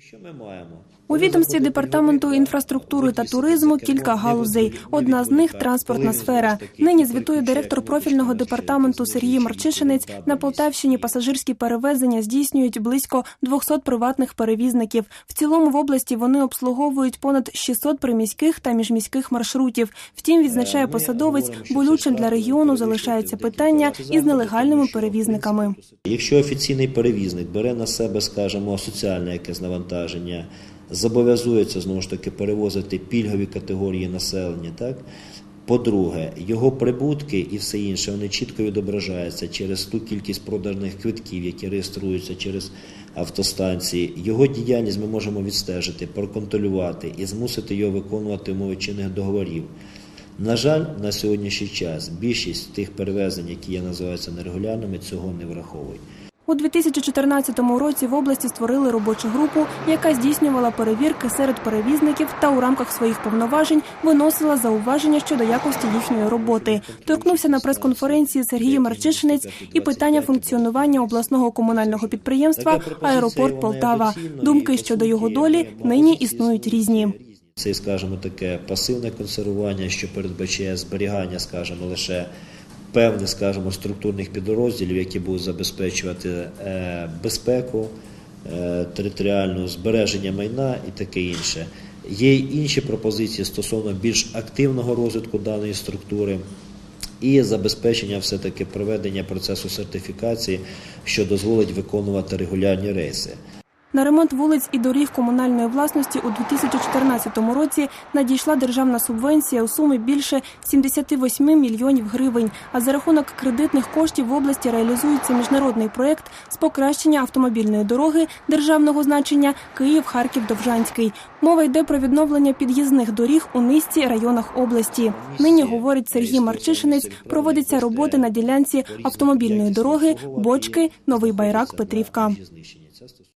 Що ми маємо? У відомстві департаменту інфраструктури та туризму кілька галузей. Одна з них транспортна сфера. Нині звітує директор профільного департаменту Сергій Марчишинець. На Полтавщині пасажирські перевезення здійснюють близько 200 приватних перевізників. В цілому в області вони обслуговують понад 600 приміських та міжміських маршрутів. Втім, відзначає посадовець, болючим для регіону залишається питання із нелегальними перевізниками. Якщо офіційний перевізник бере на себе, скажімо, соціальне якесь навантаження, зобов'язується знову ж таки перевозити пільгові категорії населення, так? По-друге, його прибутки і все інше вони чітко відображаються через ту кількість проданих квитків, які реєструються через автостанції. Його діяльність ми можемо відстежити, проконтролювати і змусити його виконувати умови чинних договорів. На жаль, на сьогоднішній час більшість тих перевезень, які я називаються нерегулярними, цього не враховують. У 2014 році в області створили робочу групу, яка здійснювала перевірки серед перевізників та у рамках своїх повноважень виносила зауваження щодо якості їхньої роботи. Торкнувся на прес-конференції Сергій Марчишинець і питання функціонування обласного комунального підприємства Аеропорт Полтава. Думки щодо його долі нині існують різні. Це, скажімо, таке пасивне консервування, що передбачає зберігання, скажімо, лише певних, скажімо, структурних підрозділів, які будуть забезпечувати е, безпеку, е, територіальну збереження майна і таке інше. Є й інші пропозиції стосовно більш активного розвитку даної структури. І забезпечення все-таки проведення процесу сертифікації, що дозволить виконувати регулярні рейси. На ремонт вулиць і доріг комунальної власності у 2014 році надійшла державна субвенція у сумі більше 78 мільйонів гривень. А за рахунок кредитних коштів в області реалізується міжнародний проєкт з покращення автомобільної дороги державного значення Київ-Харків-Довжанський. Мова йде про відновлення під'їзних доріг у низці районах області. Нині говорить Сергій Марчишинець. Проводяться роботи на ділянці автомобільної дороги Бочки, Новий Байрак, Петрівка.